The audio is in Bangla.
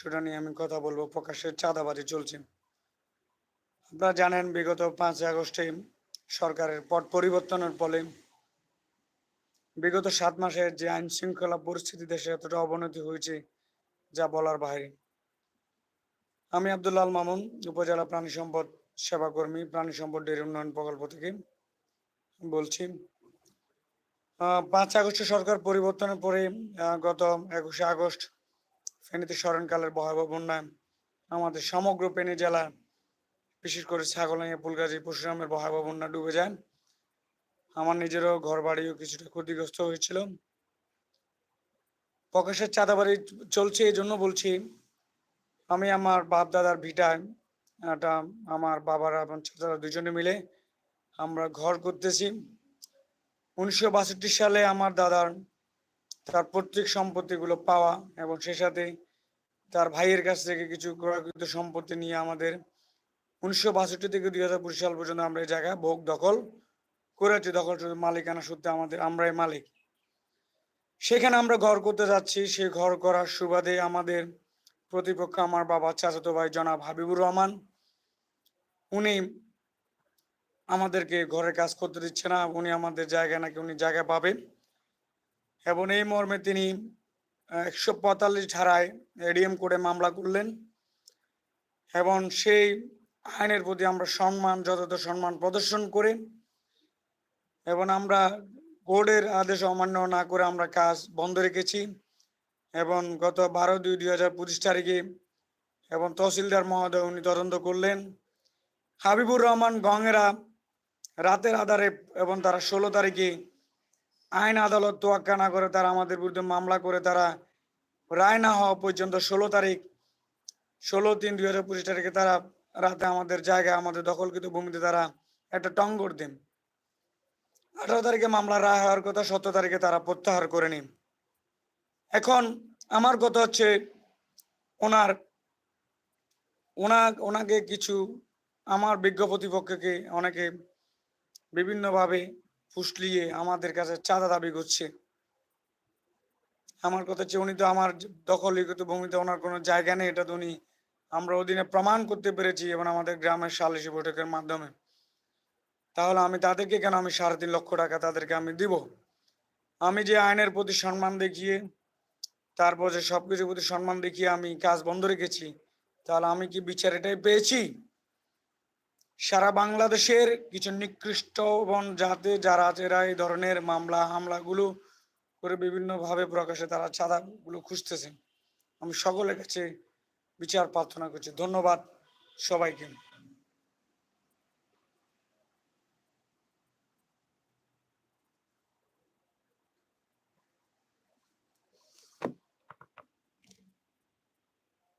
সেটা নিয়ে আমি কথা বলব। প্রকাশ্যে চাঁদাবাজি চলছে। আপনারা জানেন, বিগত পাঁচই আগস্টে সরকারের পট পরিবর্তনের ফলে বিগত সাত মাসে যে আইন শৃঙ্খলা পরিস্থিতি দেশে এতটা অবনতি হয়েছে, যা বলার বাইরে। আমি আব্দুল্লাহ আল মামুন, উপজেলা প্রাণী সম্পদ সেবা কর্মী প্রাণী সম্পদ ডেয়ারি উন্নয়ন প্রকল্প থেকে বলছি। পাঁচ আগস্ট সরকার পরিবর্তনের পরে গত একুশে আগস্ট ফেনীতে স্মরণকালের ভয়াবহ বন্যায় আমাদের সমগ্র ফেনী জেলা, বিশেষ করে ছাগলাইয়া ফুলগাজী পরশুরামের ভয়াবহ বন্যা ডুবে যায়। আমার নিজেরও ঘর বাড়িও কিছুটা ক্ষতিগ্রস্ত হয়েছিল। প্রকাশের চাঁদাবাড়ি চলছে এই জন্য বলছি, আমি আমার বাপ দাদার ভিটায় একটা আমার বাবারা এবং চাচারা দুজনে মিলে আমরা ঘর করতেছি। উনিশশো বাষট্টি সালে আমার দাদার তার পৈতৃক সম্পত্তিগুলো পাওয়া এবং সে সাথে তার ভাইয়ের কাছ থেকে কিছু ক্রয়কৃত সম্পত্তি নিয়ে আমাদের উনিশশো বাষট্টি থেকে দুই হাজার পঁচিশ সাল পর্যন্ত আমরা এই জায়গায় ভোগ দখল করেছি। দখল মালিকানা সূত্রে আমাদের, আমরাই মালিক। সেখানে আমরা ঘর করতে যাচ্ছি। সেই ঘর করার সুবাদে আমাদের প্রতিপক্ষ আমার বাবা, চাচাতো ভাই জনাব হাবিবুর রহমান, উনি আমাদেরকে ঘরের কাজ করতে দিচ্ছে না। উনি আমাদের জায়গা নাকি উনি জায়গা পাবেন। এবং এই মর্মে তিনি একশো পঁয়তাল্লিশ ধারায় এডিএম করে মামলা করলেন। এবং সেই আইনের প্রতি আমরা সম্মান, যথাযথ সম্মান প্রদর্শন করে এবং আমরা কোর্টের আদেশ অমান্য না করে আমরা কাজ বন্ধ রেখেছি এবং গত বারো দুই দুই হাজার পঁচিশ তারিখে এবং তহসিলদার মহোদয় উনি তদন্ত করলেন। হাবিবুর রহমান গঙ্গেরা রাতের আধারে এবং তারা ষোলো তারিখে আইন আদালত তোয়াক্কা না করে তারা আমাদের বিরুদ্ধে মামলা করে তারা রায় না হওয়া পর্যন্ত ষোলো তারিখ, ষোলো তিন দুই হাজার পঁচিশ তারিখে তারা রাতে আমাদের জায়গায়, আমাদের দখলকৃত ভূমিতে তারা একটা টঙ্গর দেন। আঠারো তারিখে মামলা রায় হওয়ার কথা, সতেরো তারিখে তারা প্রত্যাহার করে নিন। এখন আমার কথা হচ্ছে ওনার, ওনা, ওনাকে কিছু, আমার বিজ্ঞ প্রতিপক্ষকে অনেকে বিভিন্নভাবে ফুসলিয়ে আমাদের কাছে চাঁদা দাবি করছে। আমার কথা হচ্ছে, উনি তো আমার দখলীকৃত ভূমিতে ওনার কোনো জায়গা নেই, এটা তো উনি আমরা অধীনে প্রমাণ করতে পেরেছি এবং আমাদের গ্রামের সালিশি বৈঠকের মাধ্যমে। তাহলে আমি তাদেরকে কেন আমি সাড়ে তিন লক্ষ টাকা তাদেরকে আমি দিব? আমি যে আইনের প্রতি সম্মান দেখিয়ে, তারপর যে সবকিছুর প্রতি সম্মান দেখিয়ে আমি কাজ বন্ধ রেখেছি, তাহলে আমি কি বিচার এটাই পেয়েছি? সারা বাংলাদেশের কিছু নিকৃষ্ট এবং যাতে যারা এরা এই ধরনের মামলা, হামলাগুলো করে বিভিন্নভাবে প্রকাশে তারা চাঁদাগুলো খুঁজতেছেন। আমি সকলের কাছে বিচার প্রার্থনা করছি। ধন্যবাদ সবাইকে।